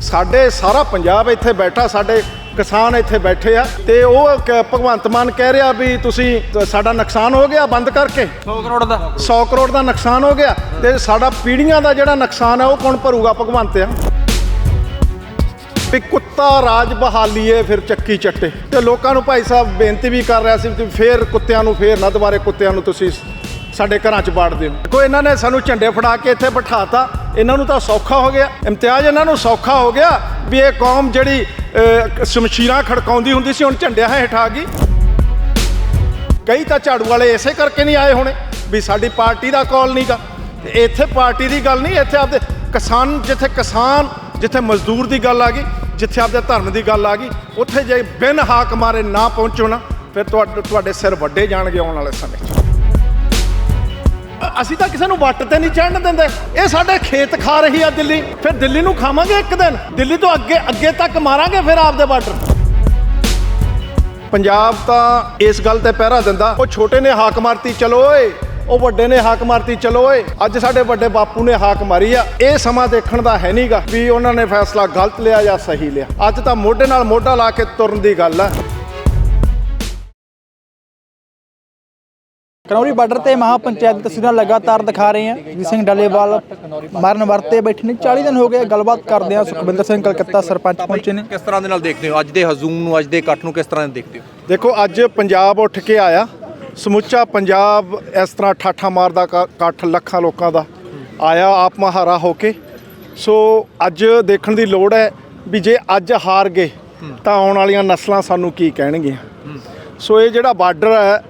ਸਾਡੇ ਸਾਰਾ ਪੰਜਾਬ ਇੱਥੇ ਬੈਠਾ ਸਾਡੇ ਕਿਸਾਨ ਇੱਥੇ ਬੈਠੇ ਆ ਤੇ ਉਹ ਕ- ਭਗਵੰਤ ਮਾਨ ਕਹਿ ਰਿਹਾ ਵੀ ਤੁਸੀਂ ਤ- ਸਾਡਾ ਨੁਕਸਾਨ ਹੋ ਗਿਆ ਬੰਦ ਕਰਕੇ। 100 ਕਰੋੜ ਦਾ। 100 ਕਰੋੜ ਦਾ ਨੁਕਸਾਨ ਹੋ ਗਿਆ ਤੇ ਸਾਡਾ ਪੀੜ੍ਹੀਆਂ ਦਾ ਜਿਹੜਾ ਨੁਕਸਾਨ ਹੈ ਉਹ ਕੌਣ ਭਰੂਗਾ ਭਗਵੰਤ ਆ? ਵੀ ਕੁੱਤਾ ਰਾਜ ਬਹਾਲੀਏ ਫਿਰ ਚੱਕੀ ਚੱਟੇ। ਤੇ ਲੋਕਾਂ ਨੂੰ ਭਾਈ ਸਾਹਿਬ ਬੇਨਤੀ ਵੀ ਕਰ ਰਿਹਾ ਸੀ ਵੀ ਫੇਰ ਕੁੱਤਿਆਂ ਨੂੰ ਫੇਰ ਨਾ ਦੁਬਾਰੇ ਕੁੱਤਿਆਂ ਨੂੰ ਤੁਸੀਂ ਸਾਡੇ ਘਰਾਂ 'ਚ ਬਾੜ ਦਿਓ। ਕੋਈ ਇਹਨਾਂ ਨੇ ਸਾਨੂੰ ਝੰਡੇ ਫੜਾ ਕੇ ਇੱਥੇ ਬਿਠਾਤਾ। ਇਹਨਾਂ ਨੂੰ ਤਾਂ ਸੌਖਾ ਹੋ ਗਿਆ। ਇਮਤਿਆਜ਼ ਇਹਨਾਂ ਨੂੰ ਸੌਖਾ ਹੋ ਗਿਆ ਵੀ ਇਹ ਕੌਮ ਜਿਹੜੀ ਸ਼ਮਸ਼ੀਰਾਂ ਖੜਕਾਉਂਦੀ ਹੁੰਦੀ ਸੀ, ਹੁਣ ਝੰਡਿਆਂ ਹੇਠ ਆ ਗਈ। ਕਈ ਤਾਂ ਝਾੜੂ ਵਾਲੇ ਇਸੇ ਕਰਕੇ ਨਹੀਂ ਆਏ ਹੋਣੇ ਵੀ ਸਾਡੀ ਪਾਰਟੀ ਦਾ ਕਾਲ ਨਹੀਂਗਾ ਤੇ ਇੱਥੇ ਪਾਰਟੀ ਦੀ ਗੱਲ ਨਹੀਂ, ਇੱਥੇ ਆਪਦੇ ਕਿਸਾਨ, ਜਿੱਥੇ ਕਿਸਾਨ, ਜਿੱਥੇ ਮਜ਼ਦੂਰ ਦੀ ਗੱਲ ਆ ਗਈ, ਜਿੱਥੇ ਆਪਦੇ ਧਰਮ ਦੀ ਗੱਲ ਆ ਗਈ, ਉੱਥੇ ਜੇ ਬਿਨ ਹਾਕ ਮਾਰੇ ਨਾ ਪਹੁੰਚੋ ਨਾ, ਫਿਰ ਤੁਹਾਡੇ ਤੁਹਾਡੇ ਸਿਰ ਵੱਡੇ ਜਾਣਗੇ ਆਉਣ ਵਾਲੇ ਸਮੇਂ 'ਚ। ਅਸੀਂ ਤਾਂ ਕਿਸੇ ਨੂੰ ਵੱਟ ਤੇ ਨਹੀਂ ਚੜਨ ਦਿੰਦੇ। ਇਹ ਸਾਡੇ ਖੇਤ ਖਾ ਰਹੀ ਆ ਦਿੱਲੀ। ਫਿਰ ਦਿੱਲੀ ਨੂੰ ਖਾਵਾਂਗੇ ਇੱਕ ਦਿਨ? ਦਿੱਲੀ ਤੋਂ ਅੱਗੇ ਅੱਗੇ ਤੱਕ ਮਾਰਾਂਗੇ ਫਿਰ ਆਪਦੇ ਬਾਰਡਰ? ਪੰਜਾਬ ਤਾਂ ਇਸ ਗੱਲ ਤੇ ਪਹਿਰਾ ਦਿੰਦਾ, ਉਹ ਛੋਟੇ ਨੇ ਹਾਕ ਮਾਰਤੀ, ਚਲੋ ਓਏ। ਉਹ ਵੱਡੇ ਨੇ ਹਾਕ ਮਾਰਤੀ, ਚਲੋ ਓਏ। ਅੱਜ ਸਾਡੇ ਵੱਡੇ ਬਾਪੂ ਨੇ ਹਾਕ ਮਾਰੀ ਆ। ਇਹ ਸਮਾਂ ਦੇਖਣ ਦਾ ਹੈ ਨਹੀਂਗਾ ਵੀ ਉਹਨਾਂ ਨੇ ਫੈਸਲਾ ਗਲਤ ਲਿਆ ਜਾਂ ਸਹੀ ਲਿਆ। ਅੱਜ ਤਾਂ ਮੋਢੇ ਨਾਲ ਮੋਢਾ ਲਾ ਕੇ ਤੁਰਨ ਦੀ ਗੱਲ ਆ। ਕਨੌਰੀ ਬਾਰਡਰ ਤੇ ਮਹਾ ਪੰਚਾਇਤ ਦੀਆਂ ਤਸਵੀਰਾਂ ਲਗਾਤਾਰ ਦਿਖਾ ਰਹੇ ਹਾਂ। ਜੀ ਸਿੰਘ ਡਾਲੇਵਾਲ ਮਰਨ ਵਰਤੇ ਬੈਠੇ ਨੇ। 40 ਦਿਨ ਹੋ ਗਏ ਗੱਲਬਾਤ ਕਰਦੇ ਹਾਂ। ਸੁਖਵਿੰਦਰ ਸਿੰਘ ਕਲਕੱਤਾ ਸਰਪੰਚ ਪਹੁੰਚੇ ਨੇ। ਕਿਸ ਤਰ੍ਹਾਂ ਦੇ ਨਾਲ ਦੇਖਦੇ ਹੋ? ਅੱਜ ਦੇ ਹਜ਼ੂਮ ਨੂੰ ਅੱਜ ਦੇ ਇਕੱਠ ਨੂੰ ਕਿਸ ਤਰ੍ਹਾਂ ਦੇ ਦੇਖਦੇ ਹੋ? ਦੇਖੋ ਅੱਜ ਪੰਜਾਬ ਉੱਠ ਕੇ ਆਇਆ। ਸਮੁੱਚਾ ਪੰਜਾਬ ਇਸ ਤਰ੍ਹਾਂ ਠਾਠਾ ਮਾਰਦਾ ਇਕੱਠ ਲੱਖਾਂ ਲੋਕਾਂ ਦਾ ਆਇਆ ਆਪ ਮਹਾਰਾ ਹੋ ਕੇ। ਸੋ ਅੱਜ ਦੇਖਣ ਦੀ ਲੋੜ ਹੈ ਵੀ ਜੇ ਅੱਜ ਹਾਰ ਗਏ ਤਾਂ ਆਉਣ ਵਾਲੀਆਂ ਨਸਲਾਂ ਸਾਨੂੰ ਕੀ ਕਹਿਣਗੀਆਂ। ਸੋ ਇਹ ਜਿਹੜਾ ਬਾਰਡਰ ਹੈ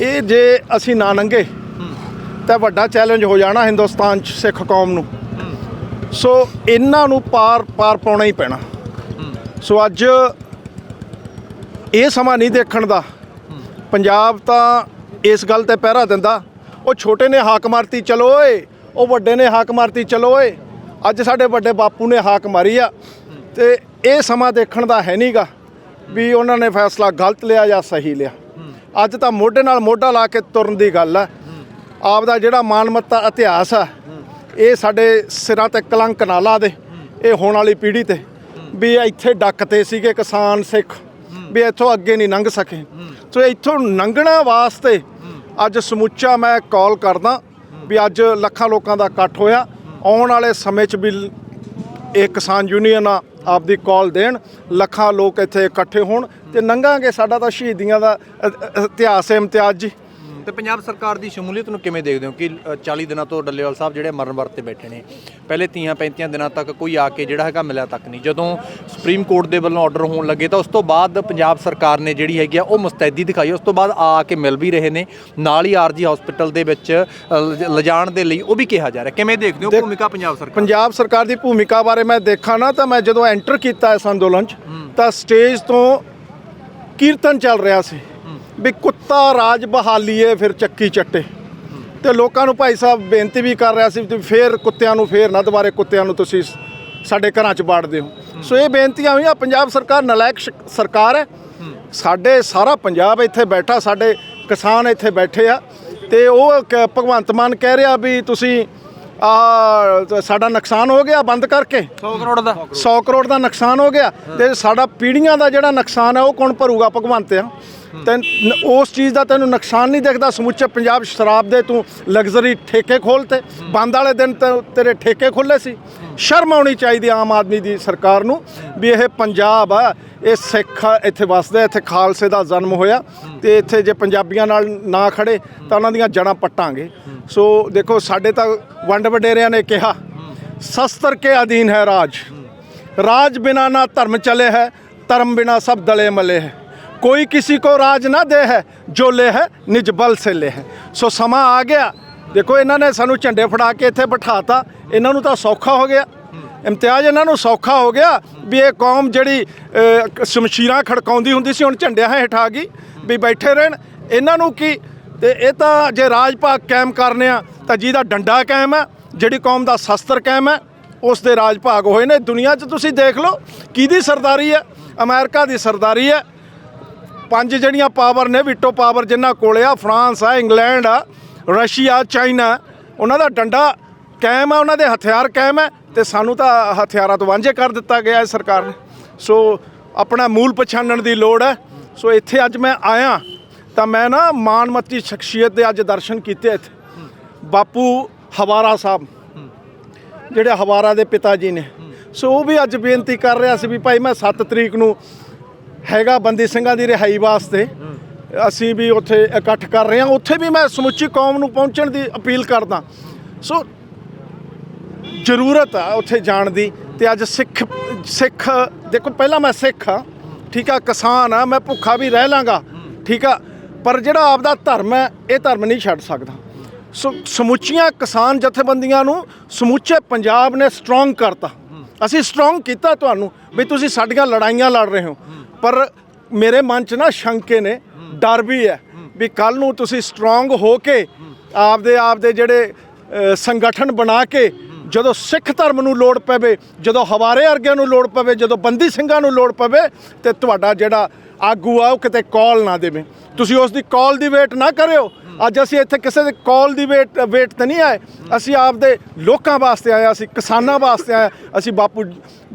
ਇਹ ਜੇ ਅਸੀਂ ਨਾ ਨੰਗੇ ਤਾਂ ਵੱਡਾ ਚੈਲੰਜ ਹੋ ਜਾਣਾ ਹਿੰਦੁਸਤਾਨ 'ਚ ਸਿੱਖ ਕੌਮ ਨੂੰ। ਸੋ ਇਹਨਾਂ ਨੂੰ ਪਾਰ ਪਾਰ ਪਾਉਣਾ ਹੀ ਪੈਣਾ। ਸੋ ਅੱਜ ਇਹ ਸਮਾਂ ਨਹੀਂ ਦੇਖਣ ਦਾ। ਪੰਜਾਬ ਤਾਂ ਇਸ ਗੱਲ ਤੇ ਪਹਿਰਾ ਦਿੰਦਾ ਉਹ ਛੋਟੇ ਨੇ ਹਾਕ ਮਾਰਤੀ ਚਲੋ ਓਏ। ਉਹ ਵੱਡੇ ਨੇ ਹਾਕ ਮਾਰਤੀ ਚਲੋ ਓਏ। ਅੱਜ ਸਾਡੇ ਵੱਡੇ ਬਾਪੂ ਨੇ ਹਾਕ ਮਾਰੀ ਆ। ਤੇ ਇਹ ਸਮਾਂ ਦੇਖਣ ਦਾ ਹੈ ਨਹੀਂਗਾ ਵੀ ਉਹਨਾਂ ਨੇ ਫੈਸਲਾ ਗਲਤ ਲਿਆ ਜਾਂ ਸਹੀ ਲਿਆ। ਅੱਜ ਤਾਂ ਮੋਢੇ ਨਾਲ ਮੋਢਾ ਲਾ ਕੇ ਤੁਰਨ ਦੀ ਗੱਲ ਹੈ ਆਪ ਦਾ ਜਿਹੜਾ ਮਾਨਮੱਤਾ ਇਤਿਹਾਸ ਆ, ਇਹ ਸਾਡੇ ਸਿਰਾਂ ਤੇ ਕਲੰਕ ਨਾ ਲਾ ਦੇ। ਇਹ ਹੋਣ ਵਾਲੀ ਪੀੜ੍ਹੀ ਤੇ। ਵੀ ਇੱਥੇ ਡੱਕਤੇ ਸੀਗੇ ਕਿਸਾਨ ਸਿੱਖ। ਵੀ ਇੱਥੋਂ ਅੱਗੇ ਨਹੀਂ ਲੰਘ ਸਕੇ। ਸੋ ਇੱਥੋਂ ਲੰਘਣਾ ਵਾਸਤੇ ਅੱਜ ਸਮੁੱਚਾ ਮੈਂ ਕਾਲ ਕਰਦਾ ਵੀ ਅੱਜ ਲੱਖਾਂ ਲੋਕਾਂ ਦਾ ਇਕੱਠ ਹੋਇਆ। ਆਉਣ ਵਾਲੇ ਸਮੇਂ 'ਚ ਵੀ ਇਹ ਕਿਸਾਨ ਯੂਨੀਅਨ ਆ, ਆਪਦੀ ਕਾਲ ਦੇਣ, ਲੱਖਾਂ ਲੋਕ ਇੱਥੇ ਇਕੱਠੇ ਹੋਣ ਤੇ ਲੰਘਾਂਗੇ ਸਾਡਾ ਤਾਂ ਸ਼ਹੀਦੀਆਂ ਦਾ ਇਤਿਹਾਸ ਹੈ ਇਮਤਿਆਜ਼ ਜੀ। ਤੇ ਪੰਜਾਬ ਸਰਕਾਰ ਦੀ ਸ਼ਮੂਲੀਅਤ ਨੂੰ ਕਿਵੇਂ ਦੇਖਦੇ ਹੋ? ਕਿ ਅ, 40 ਦਿਨਾਂ ਤੋਂ ਡੱਲੇਵਾਲ ਸਾਹਿਬ ਜਿਹੜੇ ਮਰਨ ਵਰਤੇ ਬੈਠੇ ਨੇ ਪਹਿਲੇ 30 35 ਦਿਨਾਂ ਤੱਕ ਕੋਈ ਆ ਕੇ ਜਿਹੜਾ ਹੈਗਾ ਮਿਲਿਆ ਤੱਕ ਨਹੀਂ। ਜਦੋਂ ਸੁਪਰੀਮ ਕੋਰਟ ਦੇ ਵੱਲੋਂ ਆਰਡਰ ਹੋਣ ਲੱਗੇ ਤਾਂ ਉਸ ਤੋਂ ਬਾਅਦ ਪੰਜਾਬ ਸਰਕਾਰ ਨੇ ਜਿਹੜੀ ਹੈਗੀ ਆ ਉਹ ਮੁਸਤੈਦੀ ਦਿਖਾਈ। ਉਸ ਤੋਂ ਬਾਅਦ ਆ ਕੇ ਮਿਲ ਵੀ ਰਹੇ ਨੇ। ਨਾਲ ਹੀ ਆਰਜੀ ਹਸਪੀਟਲ ਦੇ ਵਿੱਚ ਲਿਜਾਣ ਦੇ ਲਈ ਉਹ ਵੀ ਕਿਹਾ ਜਾ ਰਿਹਾ। ਕਿਵੇਂ ਦੇਖਦੇ ਹੋ ਭੂਮਿਕਾ ਪੰਜਾਬ ਸਰਕਾਰ ਪੰਜਾਬ ਸਰਕਾਰ ਦੀ ਭੂਮਿਕਾ ਬਾਰੇ ਮੈਂ ਦੇਖਾਂ ਨਾ ਤਾਂ ਮੈਂ ਜਦੋਂ ਐਂਟਰ ਕੀਤਾ ਇਸ ਅੰਦੋਲਨ 'ਚ ਤਾਂ ਸਟੇਜ ਤੋਂ ਕੀਰਤਨ ਚੱਲ ਰਿਹਾ ਸੀ। ਵੀ ਕੁੱਤਾ ਰਾਜ ਬਹਾਲੀਏ ਫਿਰ ਚੱਕੀ ਚੱਟੇ। ਤੇ ਲੋਕਾਂ ਨੂੰ ਭਾਈ ਸਾਹਿਬ ਬੇਨਤੀ ਵੀ ਕਰ ਰਿਹਾ ਸੀ ਵੀ ਫੇਰ ਕੁੱਤਿਆਂ ਨੂੰ ਫੇਰ ਨਾ ਦੁਬਾਰੇ ਕੁੱਤਿਆਂ ਨੂੰ ਤੁਸੀਂ ਸਾਡੇ ਘਰਾਂ 'ਚ ਬਾੜ ਹੋ। ਸੋ ਇਹ ਬੇਨਤੀਆਂ ਹੋਈਆਂ, ਪੰਜਾਬ ਸਰਕਾਰ ਨਲਾਇਕ ਸ਼- ਸਰਕਾਰ ਹੈ। ਸਾਡੇ ਸਾਰਾ ਪੰਜਾਬ ਇੱਥੇ ਬੈਠਾ, ਸਾਡੇ ਕਿਸਾਨ ਇੱਥੇ ਬੈਠੇ ਆ। ਤੇ ਉਹ ਕ- ਭਗਵੰਤ ਮਾਨ ਕਹਿ ਰਿਹਾ ਵੀ ਤੁਸੀਂ ਆ ਸਾਡਾ ਨੁਕਸਾਨ ਹੋ ਗਿਆ ਬੰਦ ਕਰਕੇ। 100 ਕਰੋੜ ਦਾ। 100 ਕਰੋੜ ਦਾ ਨੁਕਸਾਨ ਹੋ ਗਿਆ ਤੇ ਸਾਡਾ ਪੀੜ੍ਹੀਆਂ ਦਾ ਜਿਹੜਾ ਨੁਕਸਾਨ ਹੈ ਉਹ ਕੌਣ ਭਰੂਗਾ ਭਗਵੰਤ ਆ? ਤੇ ਨ- ਉਸ ਚੀਜ਼ ਦਾ ਤੈਨੂੰ ਨੁਕਸਾਨ ਨਹੀਂ ਦਿਖਦਾ ਸਮੁੱਚੇ ਪੰਜਾਬ ਸ਼ਰਾਬ ਦੇ ਤੂੰ ਲਗਜ਼ਰੀ ਠੇਕੇ ਖੋਲਤੇ ਬੰਦ ਵਾਲੇ ਦਿਨ ਤੇ ਤੇਰੇ ਠੇਕੇ ਖੁੱਲੇ ਸੀ। ਸ਼ਰਮ ਆਉਣੀ ਚਾਹੀਦੀ ਆਮ ਆਦਮੀ ਦੀ ਸਰਕਾਰ ਨੂੰ ਵੀ ਇਹ ਪੰਜਾਬ ਆ ਇਹ ਸਿੱਖ ਇੱਥੇ ਵਸਦੇ, ਇੱਥੇ ਖਾਲਸੇ ਦਾ ਜਨਮ ਹੋਇਆ ਤੇ ਇੱਥੇ ਜੇ ਪੰਜਾਬੀਆਂ ਨਾਲ ਨਾ ਖੜੇ ਤਾਂ ਉਹਨਾਂ ਦੀਆਂ ਜੜਾਂ ਪੱਟਾਂਗੇ। ਸੋ ਦੇਖੋ, ਸਾਡੇ ਤਾਂ ਵੰਡ ਵਡੇਰਿਆਂ ਨੇ ਕਿਹਾ, ਸ਼ਸਤਰ ਕੇ ਅਧੀਨ ਹੈ ਰਾਜ। ਰਾਜ ਬਿਨਾ ਨਾ ਧਰਮ ਚਲੇ ਹੈ, ਧਰਮ ਬਿਨਾ ਸਭ ਦਲੇ ਮਲੇ ਹੈ। ਕੋਈ ਕਿਸੇ ਕੋ ਰਾਜ ਨਾ ਦੇ ਹੈ, ਜੋ ਲੈ ਹੈ, ਨਿਜ ਬਲ ਸੇ ਲੈ ਹੈ। ਸੋ ਸਮਾਂ ਆ ਗਿਆ। ਦੇਖੋ, ਇਹਨਾਂ ਨੇ ਸਾਨੂੰ ਝੰਡੇ ਫੜਾ ਕੇ ਇੱਥੇ ਬਿਠਾਤਾ। ਇਹਨਾਂ ਨੂੰ ਤਾਂ ਸੌਖਾ ਹੋ ਗਿਆ। ਇਮਤਿਆਜ਼ ਇਹਨਾਂ ਨੂੰ ਸੌਖਾ ਹੋ ਗਿਆ ਵੀ ਇਹ ਕੌਮ ਜਿਹੜੀ ਸ਼ਮਸ਼ੀਰਾਂ ਖੜਕਾਉਂਦੀ ਹੁੰਦੀ ਸੀ, ਹੁਣ ਝੰਡਿਆਂ ਹੇਠ ਆ ਗਈ ਵੀ ਬੈਠੇ ਰਹਿਣ। ਇਹਨਾਂ ਨੂੰ ਕੀ? ਤੇ ਇਹ ਤਾਂ ਜੇ ਰਾਜ ਭਾਗ ਕਾਇਮ ਕਰਨੇ ਆ, ਤਾਂ ਜਿਹਦਾ ਡੰਡਾ ਕਾਇਮ ਹੈ ਜਿਹੜੀ ਕੌਮ ਦਾ ਸ਼ਸਤਰ ਕਾਇਮ ਹੈ ਉਸ ਦੇ ਰਾਜ ਭਾਗ ਹੋਏ ਨੇ। ਦੁਨੀਆ 'ਚ ਤੁਸੀਂ ਦੇਖ ਲਓ ਕਿਹਦੀ ਸਰਦਾਰੀ ਹੈ ਅਮਰੀਕਾ ਦੀ ਸਰਦਾਰੀ ਹੈ ਪੰਜ ਜਿਹੜੀਆਂ ਪਾਵਰ ਨੇ, ਵਿਟੋ ਪਾਵਰ ਜਿਨ੍ਹਾਂ ਕੋਲੇ ਆ, ਫਰਾਂਸ ਆ, ਇੰਗਲੈਂਡ ਆ, ਰਸ਼ੀਆ, ਚਾਈਨਾ, ਉਹਨਾਂ ਦਾ ਡੰਡਾ ਕਾਇਮ ਆ, ਉਹਨਾਂ ਦੇ ਹਥਿਆਰ ਕਾਇਮ ਹੈ ਤੇ ਸਾਨੂੰ ਤਾਂ ਹਥਿਆਰਾਂ ਤੋਂ ਵਾਂਝੇ ਕਰ ਦਿੱਤਾ ਗਿਆ ਹੈ ਸਰਕਾਰ ਨੇ। ਸੋ ਆਪਣਾ ਮੂਲ ਪਛਾਣਨ ਦੀ ਲੋੜ ਹੈ। ਸੋ ਇੱਥੇ ਅੱਜ ਮੈਂ ਆਇਆ ਤਾਂ ਮੈਂ ਨਾ ਮਾਨਮੱਤੀ ਸ਼ਖਸੀਅਤ ਦੇ ਅੱਜ ਦਰਸ਼ਨ ਕੀਤੇ ਇੱਥੇ। ਬਾਪੂ ਹਵਾਰਾ ਸਾਹਿਬ, ਜਿਹੜੇ ਹਵਾਰਾ ਦੇ ਪਿਤਾ ਜੀ ਨੇ। ਸੋ ਉਹ ਵੀ ਅੱਜ ਬੇਨਤੀ ਕਰ ਰਿਹਾ ਸੀ ਵੀ ਭਾਈ ਮੈਂ 7 ਤਰੀਕ ਨੂੰ ਹੈਗਾ ਬੰਦੀ ਸਿੰਘਾਂ ਦੀ ਰਿਹਾਈ ਵਾਸਤੇ। ਅਸੀਂ ਵੀ ਉੱਥੇ ਇਕੱਠ ਕਰ ਰਹੇ ਹਾਂ। ਉੱਥੇ ਵੀ ਮੈਂ ਸਮੁੱਚੀ ਕੌਮ ਨੂੰ ਪਹੁੰਚਣ ਦੀ ਅਪੀਲ ਕਰਦਾ। ਸੋ ਜ਼ਰੂਰਤ ਆ ਉੱਥੇ ਜਾਣ ਦੀ ਤੇ ਅੱਜ ਸਿੱਖ ਸਿੱਖ, ਦੇਖੋ ਪਹਿਲਾਂ ਮੈਂ ਸਿੱਖ ਆ ਠੀਕ ਆ, ਕਿਸਾਨ ਆ, ਮੈਂ ਭੁੱਖਾ ਵੀ ਰਹਿ ਲਾਂਗਾ, ਠੀਕ ਆ, ਪਰ ਜਿਹੜਾ ਆਪਦਾ ਧਰਮ ਹੈ, ਇਹ ਧਰਮ ਨਹੀਂ ਛੱਡ ਸਕਦਾ। ਸੋ ਸਮੁੱਚੀਆਂ ਕਿਸਾਨ ਜਥੇਬੰਦੀਆਂ ਨੂੰ ਸਮੁੱਚੇ ਪੰਜਾਬ ਨੇ ਸਟਰੋਂਗ ਕਰਤਾ। ਅਸੀਂ ਸਟਰੋਂਗ ਕੀਤਾ ਤੁਹਾਨੂੰ ਵੀ ਤੁਸੀਂ ਸਾਡੀਆਂ ਲੜਾਈਆਂ ਲੜ ਰਹੇ ਹੋ। ਪਰ ਮੇਰੇ ਮਨ 'ਚ ਨਾ ਸ਼ੰਕੇ ਨੇ, ਡਰ ਵੀ ਹੈ ਵੀ ਕੱਲ ਨੂੰ ਤੁਸੀਂ ਸਟਰੋਂਗ ਹੋ ਕੇ ਆਪਦੇ ਆਪਦੇ ਜਿਹੜੇ ਸੰਗਠਨ ਬਣਾ ਕੇ ਜਦੋਂ ਸਿੱਖ ਧਰਮ ਨੂੰ ਲੋੜ ਪਵੇ, ਜਦੋਂ ਹਵਾਰੇ ਵਰਗਿਆਂ ਨੂੰ ਲੋੜ ਪਵੇ, ਜਦੋਂ ਬੰਦੀ ਸਿੰਘਾਂ ਨੂੰ ਲੋੜ ਪਵੇ, ਤੇ ਤੁਹਾਡਾ ਜਿਹੜਾ ਆਗੂ ਆ, ਉਹ ਕਿਤੇ ਕਾਲ ਨਾ ਦੇਵੇ। ਤੁਸੀਂ ਉਸ ਦੀ ਕਾਲ ਦੀ ਵੇਟ ਨਾ ਕਰਿਓ। ਅੱਜ ਅਸੀਂ ਇੱਥੇ ਕਿਸੇ ਦੇ ਕਾਲ ਦੀ ਵੇਟ ਵੇਟ ਤੇ ਨਹੀਂ ਆਏ। ਅਸੀਂ ਆਪਦੇ ਲੋਕਾਂ ਵਾਸਤੇ ਆਏ ਅਸੀਂ ਕਿਸਾਨਾਂ ਵਾਸਤੇ ਆਏ। ਅਸੀਂ ਬਾਪੂ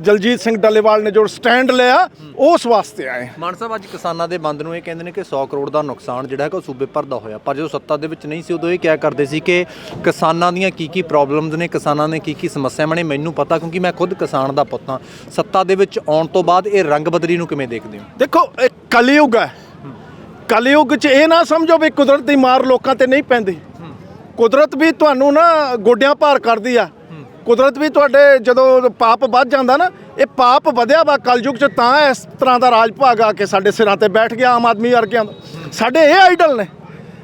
ਜਲਜੀਤ ਸਿੰਘ ਡੱਲੇਵਾਲ ਨੇ ਜੋ ਸਟੈਂਡ ਲਿਆ ਉਸ ਵਾਸਤੇ ਆਏ ਮਾਨ ਸਾਹਿਬ ਅੱਜ ਕਿਸਾਨਾਂ ਦੇ ਬੰਦ ਨੂੰ ਇਹ ਕਹਿੰਦੇ ਨੇ ਕਿ 100 ਕਰੋੜ ਦਾ ਨੁਕਸਾਨ ਜਿਹੜਾ ਹੈਗਾ ਉਹ ਸੂਬੇ ਭਰ ਦਾ ਹੋਇਆ। ਪਰ ਜਦੋਂ ਸੱਤਾ ਦੇ ਵਿੱਚ ਨਹੀਂ ਸੀ ਉਦੋਂ ਇਹ ਕਿਹਾ ਕਰਦੇ ਸੀ ਕਿ ਕਿਸਾਨਾਂ ਦੀਆਂ ਕੀ ਕੀ ਪ੍ਰੋਬਲਮਸ ਨੇ ਕਿਸਾਨਾਂ ਨੇ ਕੀ ਕੀ ਸਮੱਸਿਆਵਾਂ ਨੇ ਮੈਨੂੰ ਪਤਾ ਕਿਉਂਕਿ ਮੈਂ ਖੁਦ ਕਿਸਾਨ ਦਾ ਪੁੱਤ ਹਾਂ। ਸੱਤਾ ਦੇ ਵਿੱਚ ਆਉਣ ਤੋਂ ਬਾਅਦ ਇਹ ਰੰਗ ਬਦਲੀ ਨੂੰ ਕਿਵੇਂ ਦੇਖਦੇ ਹੋ? ਦੇਖੋ ਇਹ ਕਲਯੁਗ ਹੈ। ਕਲਯੁਗ 'ਚ ਇਹ ਨਾ ਸਮਝੋ ਵੀ ਕੁਦਰਤ ਦੀ ਮਾਰ ਲੋਕਾਂ ਤੇ ਨਹੀਂ ਪੈਂਦੀ। ਕੁਦਰਤ ਵੀ ਤੁਹਾਨੂੰ ਨਾ ਗੋਡਿਆਂ ਭਾਰ ਕਰਦੀ ਆ। ਕੁਦਰਤ ਵੀ ਤੁਹਾਡੇ ਜਦੋਂ ਪਾਪ ਵੱਧ ਜਾਂਦਾ ਨਾ, ਇਹ ਪਾਪ ਵਧਿਆ ਵਾ ਕਲਯੁਗ 'ਚ ਤਾਂ ਇਸ ਤਰ੍ਹਾਂ ਦਾ ਰਾਜ ਭਾਗ ਆ ਕੇ ਸਾਡੇ ਸਿਰਾਂ ਤੇ ਬੈਠ ਗਿਆ ਆਮ ਆਦਮੀ ਵਰਗਿਆਂ ਦਾ। ਸਾਡੇ ਇਹ ਆਈਡਲ ਨੇ।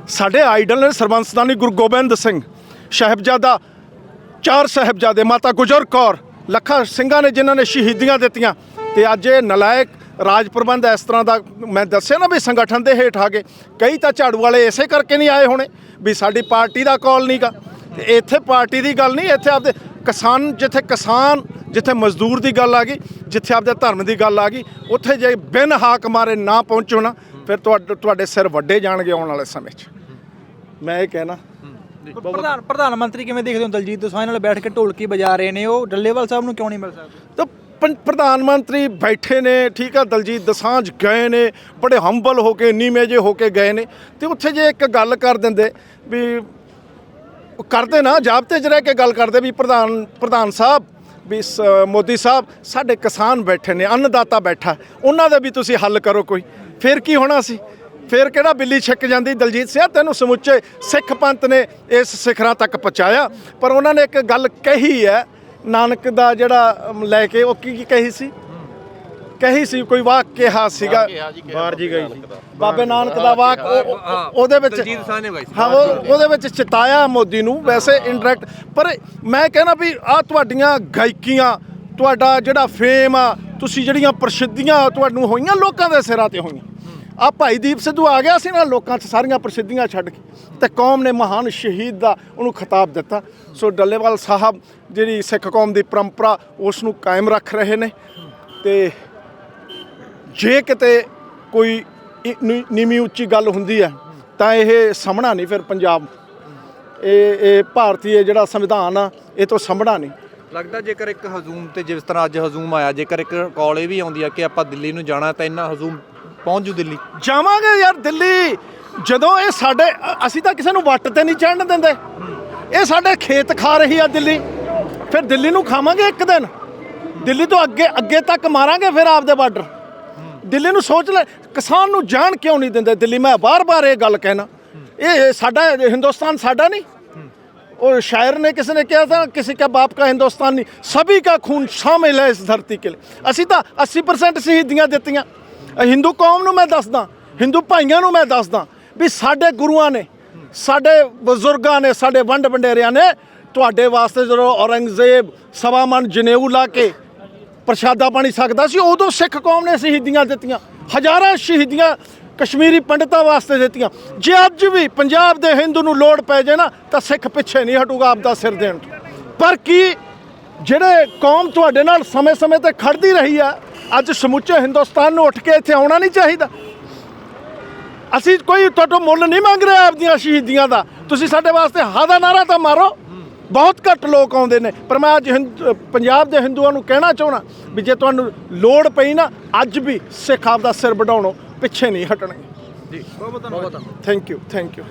ਸਾਡੇ ਆਈਡਲ ਨੇ ਸਰਬੰਸਦਾਨੀ ਗੁਰੂ ਗੋਬਿੰਦ ਸਿੰਘ ਸਾਹਿਬਜ਼ਾਦਾ, ਚਾਰ ਸਾਹਿਬਜ਼ਾਦੇ, ਮਾਤਾ ਗੁਜਰ ਕੌਰ, ਲੱਖਾਂ ਸਿੰਘਾਂ ਨੇ ਜਿਨ੍ਹਾਂ ਨੇ ਸ਼ਹੀਦੀਆਂ ਦਿੱਤੀਆਂ। ਤੇ ਅੱਜ ਇਹ ਨਲਾਇਕ ਰਾਜ ਪ੍ਰਬੰਧ ਇਸ ਤਰ੍ਹਾਂ ਦਾ ਮੈਂ ਦੱਸਿਆ ਨਾ ਵੀ ਸੰਗਠਨ ਦੇ ਹੇਠ ਆ ਗਏ ਕਈ ਤਾਂ ਝਾੜੂ ਵਾਲੇ ਇਸੇ ਕਰਕੇ ਨਹੀਂ ਆਏ ਹੋਣੇ ਵੀ ਸਾਡੀ ਪਾਰਟੀ ਦਾ ਕਾਲ ਨਹੀਂਗਾ ਤੇ ਇੱਥੇ ਪਾਰਟੀ ਦੀ ਗੱਲ ਨਹੀਂ ਇੱਥੇ ਆਪਦੇ ਕਿਸਾਨ ਜਿੱਥੇ ਕਿਸਾਨ ਜਿੱਥੇ ਮਜ਼ਦੂਰ ਦੀ ਗੱਲ ਆ ਗਈ ਜਿੱਥੇ ਆਪਦੇ ਧਰਮ ਦੀ ਗੱਲ ਆ ਗਈ ਉੱਥੇ ਜੇ ਬਿਨ ਹਾਕ ਮਾਰੇ ਨਾ ਪਹੁੰਚੋ ਨਾ ਫਿਰ ਤੁਹਾਡੇ ਤੁਹਾਡੇ ਸਿਰ ਵੱਡੇ ਜਾਣਗੇ ਆਉਣ ਵਾਲੇ ਸਮੇਂ 'ਚ। ਮੈਂ ਇਹ ਕਹਿਣਾ। ਪ੍ਰਧਾਨ ਪ੍ਰਧਾਨ ਮੰਤਰੀ ਕਿਵੇਂ ਦੇਖਦੇ ਹੋ? ਦਲਜੀਤ ਦੋਸਾਂਝ ਨਾਲ ਬੈਠ ਕੇ ਢੋਲਕੀ ਵਜਾ ਰਹੇ ਨੇ ਉਹ ਡੱਲੇਵਾਲ ਸਾਹਿਬ ਨੂੰ ਕਿਉਂ ਨਹੀਂ ਮਿਲ ਸਕਦੇ? ਤਾਂ ਪ੍ਰਧਾਨ ਮੰਤਰੀ ਬੈਠੇ ਨੇ, ਠੀਕ ਆ, ਦਲਜੀਤ ਦਸਾਂਝ ਗਏ ਨੇ, ਬੜੇ ਹੰਬਲ ਹੋ ਕੇ, ਨੀਵੇਂ ਜੇ ਹੋ ਕੇ ਗਏ ਨੇ। ਤੇ ਉੱਥੇ ਜੇ ਇੱਕ ਗੱਲ ਕਰ ਦਿੰਦੇ ਵੀ ਕਰਦੇ ਨਾ, ਜਾਬਤੇ 'ਚ ਰਹਿ ਕੇ ਗੱਲ ਕਰਦੇ ਵੀ ਪ੍ਰਧਾਨ ਪ੍ਰਧਾਨ ਸਾਹਿਬ, ਵੀ ਸ- ਮੋਦੀ ਸਾਹਿਬ, ਸਾਡੇ ਕਿਸਾਨ ਬੈਠੇ ਨੇ, ਅੰਨਦਾਤਾ ਬੈਠਾ, ਉਹਨਾਂ ਦਾ ਵੀ ਤੁਸੀਂ ਹੱਲ ਕਰੋ ਕੋਈ। ਫਿਰ ਕੀ ਹੋਣਾ ਸੀ? ਫਿਰ ਕਿਹੜਾ ਬਿੱਲੀ ਛਿੱਕ ਜਾਂਦੀ? ਦਲਜੀਤ ਸਿੰਘ ਤੈਨੂੰ ਸਮੁੱਚੇ ਸਿੱਖ ਪੰਥ ਨੇ ਇਸ ਸਿਖਰਾਂ ਤੱਕ ਪਹੁੰਚਾਇਆ, ਪਰ ਉਹਨਾਂ ਨੇ ਇੱਕ ਗੱਲ ਕਹੀ ਹੈ ਨਾਨਕ ਦਾ ਜਿਹੜਾ ਅਮ, ਲੈ ਕੇ ਉਹ ਕੀ ਕੀ ਕਹੀ ਸੀ? ਕਹੀ ਸੀ ਕੋਈ ਵਾਕ ਕਿਹਾ ਸੀਗਾ। ਬਾਹਰ ਜੀ ਗਈ ਸੀ। ਬਾਬੇ ਨਾਨਕ ਦਾ ਵਾਕ ਉਹ- ਉਹ- ਉਹਦੇ ਵਿੱਚ ਦਲਜੀਤ ਦੋਸਾਂਝ ਨੇ ਗਾਈ ਸੀ। ਹਾਂ ਉਹ ਉਹਦੇ ਵਿੱਚ ਚਿਤਾਇਆ ਮੋਦੀ ਨੂੰ ਵੈਸੇ ਇਨਡਾਇਰੈਕਟ ਪਰ ਮੈਂ ਕਹਿੰਦਾ ਵੀ ਆ ਤੁਹਾਡੀਆਂ ਗਾਇਕੀਆਂ ਤੁਹਾਡਾ ਜਿਹੜਾ ਫੇਮ ਆ ਤੁਸੀਂ ਜਿਹੜੀਆਂ ਪ੍ਰਸਿੱਧੀਆਂ ਤੁਹਾਨੂੰ ਹੋਈਆਂ ਲੋਕਾਂ ਦੇ ਸਿਰਾਂ ਤੇ ਹੋਈਆਂ। ਆ ਭਾਈ ਦੀਪ ਸਿੱਧੂ ਆ ਗਿਆ ਸੀ ਨਾ ਲੋਕਾਂ 'ਚ ਸਾਰੀਆਂ ਪ੍ਰਸਿੱਧੀਆਂ ਛੱਡ ਕੇ ਤੇ ਕੌਮ ਨੇ ਮਹਾਨ ਸ਼ਹੀਦ ਦਾ ਉਹਨੂੰ ਖਿਤਾਬ ਦਿੱਤਾ। ਸੋ ਡੱਲੇਵਾਲ ਸਾਹਿਬ ਜਿਹੜੀ ਸਿੱਖ ਕੌਮ ਦੀ ਪਰੰਪਰਾ, ਉਸ ਨੂੰ ਕਾਇਮ ਰੱਖ ਰਹੇ ਨੇ ਤੇ ਜੇ ਕਿਤੇ ਕੋਈ ਨੀ- ਨੀਵੀਂ ਉੱਚੀ ਗੱਲ ਹੁੰਦੀ ਹੈ, ਤਾਂ ਇਹ ਸਾਹਮਣਾ ਨਹੀਂ ਫਿਰ ਪੰਜਾਬ ਇਹ ਇਹ ਭਾਰਤੀ ਜਿਹੜਾ ਸੰਵਿਧਾਨ ਆ, ਇਹ ਤੋਂ ਸਾਹਮਣਾ ਨਹੀਂ। ਲੱਗਦਾ ਜੇਕਰ ਇੱਕ ਹਜ਼ੂਮ ਤੇ ਜਿਸ ਤਰ੍ਹਾਂ ਅੱਜ ਹਜ਼ੂਮ ਆਇਆ, ਜੇਕਰ ਇੱਕ ਕਾਲ ਇਹ ਵੀ ਆਉਂਦੀ ਆ ਕਿ ਆਪਾਂ ਦਿੱਲੀ ਨੂੰ ਜਾਣਾ, ਤਾਂ ਇੰਨਾ ਹਜ਼ੂਮ ਪਹੁੰਚ ਜੂ ਦਿੱਲੀ ਜਾਵਾਂਗੇ ਯਾਰ ਦਿੱਲੀ ਜਦੋਂ ਇਹ ਸਾਡੇ ਅ- ਅਸੀਂ ਤਾਂ ਕਿਸੇ ਨੂੰ ਵੱਟ ਤੇ ਨਹੀਂ ਚੜਨ ਦਿੰਦੇ ਇਹ ਸਾਡੇ ਖੇਤ ਖਾ ਰਹੀ ਆ ਦਿੱਲੀ ਫਿਰ ਦਿੱਲੀ ਨੂੰ ਖਾਵਾਂਗੇ ਇੱਕ ਦਿਨ ਦਿੱਲੀ ਤੋਂ ਅੱਗੇ ਅੱਗੇ ਤੱਕ ਮਾਰਾਂਗੇ ਫਿਰ ਆਪਦੇ ਬਾਰਡਰ ਦਿੱਲੀ ਨੂੰ ਸੋਚ ਲੈ ਕਿਸਾਨ ਨੂੰ ਜਾਣ ਕਿਉਂ ਨਹੀਂ ਦਿੰਦੇ ਦਿੱਲੀ ਮੈਂ ਬਾਰ-ਬਾਰ ਇਹ ਗੱਲ ਕਹਿਣਾ ਇਹ ਸਾਡਾ ਹਿੰਦੁਸਤਾਨ ਸਾਡਾ ਨਹੀਂ और शायर ने किसी ने किया था किसी का बाप का हिंदुस्तान नहीं सभी का खून शामिल है इस धरती के लिए ਅਸੀਂ ਤਾਂ 80% ਸ਼ਹੀਦੀਆਂ ਦਿੱਤੀਆਂ ਅ ਹਿੰਦੂ ਕੌਮ ਨੂੰ ਮੈਂ ਦੱਸਦਾ, ਹਿੰਦੂ ਭਾਈਆਂ ਨੂੰ ਮੈਂ ਦੱਸਦਾ ਵੀ ਸਾਡੇ ਗੁਰੂਆਂ ਨੇ, ਸਾਡੇ ਬਜ਼ੁਰਗਾਂ ਨੇ, ਸਾਡੇ ਵੰਡ ਵੰਡੇਰਿਆਂ ਨੇ ਤੁਹਾਡੇ ਵਾਸਤੇ ਜਦੋਂ ਔਰੰਗਜ਼ੇਬ ਸਵਾ ਮਨ ਜਨੇਊ ਲਾ ਕੇ ਪ੍ਰਸ਼ਾਦਾ ਪਾਣੀ ਸਕਦਾ ਸੀ, ਉਦੋਂ ਸਿੱਖ ਕੌਮ ਨੇ ਸ਼ਹੀਦੀਆਂ ਦਿੱਤੀਆਂ, ਹਜ਼ਾਰਾਂ ਸ਼ਹੀਦੀਆਂ ਕਸ਼ਮੀਰੀ ਪੰਡਤਾਂ ਵਾਸਤੇ ਦਿੱਤੀਆਂ। ਜੇ ਅੱਜ ਵੀ ਪੰਜਾਬ ਦੇ ਹਿੰਦੂ ਨੂੰ ਲੋੜ ਪੈ ਜੇ ਨਾ, ਤਾਂ ਸਿੱਖ ਪਿੱਛੇ ਨਹੀਂ ਹਟੂਗਾ ਆਪਦਾ ਸਿਰ ਦੇਣ ਤੋਂ। ਪਰ ਕੀ ਜਿਹੜੇ ਕੌਮ ਤੁਹਾਡੇ ਨਾਲ ਸਮੇਂ-ਸਮੇਂ ਤੇ ਖੜਦੀ ਰਹੀ ਆ ਅੱਜ ਸਮੁੱਚੇ ਹਿੰਦੁਸਤਾਨ ਨੂੰ ਉੱਠ ਕੇ ਇੱਥੇ ਆਉਣਾ ਨਹੀਂ ਚਾਹੀਦਾ। ਅਸੀਂ ਕੋਈ ਤੁਹਾਡਾ ਮੁੱਲ ਨਹੀਂ ਮੰਗ ਰਹੇ ਆਪਦੀਆਂ ਸ਼ਹੀਦੀਆਂ ਦਾ। ਤੁਸੀਂ ਸਾਡੇ ਵਾਸਤੇ ਹਾ ਦਾ ਨਾਰਾ ਤਾਂ ਮਾਰੋ। ਬਹੁਤ ਘੱਟ ਲੋਕ ਆਉਂਦੇ ਨੇ। ਪਰ ਮੈਂ ਅੱਜ ਹਿੰਦ- ਪੰਜਾਬ ਦੇ ਹਿੰਦੂਆਂ ਨੂੰ ਕਹਿਣਾ ਚਾਹਣਾ ਵੀ ਜੇ ਤੁਹਾਨੂੰ ਲੋੜ ਪਈ ਨਾ ਅੱਜ ਵੀ ਸਿੱਖ ਆਪ ਦਾ ਸਿਰ ਵਢਾਉਣੋਂ ਪਿੱਛੇ ਨਹੀਂ ਹਟਣਗੇ ਜੀ। ਬਹੁਤ ਬਹੁਤ ਥੈਂਕ ਯੂ ਥੈਂਕ ਯੂ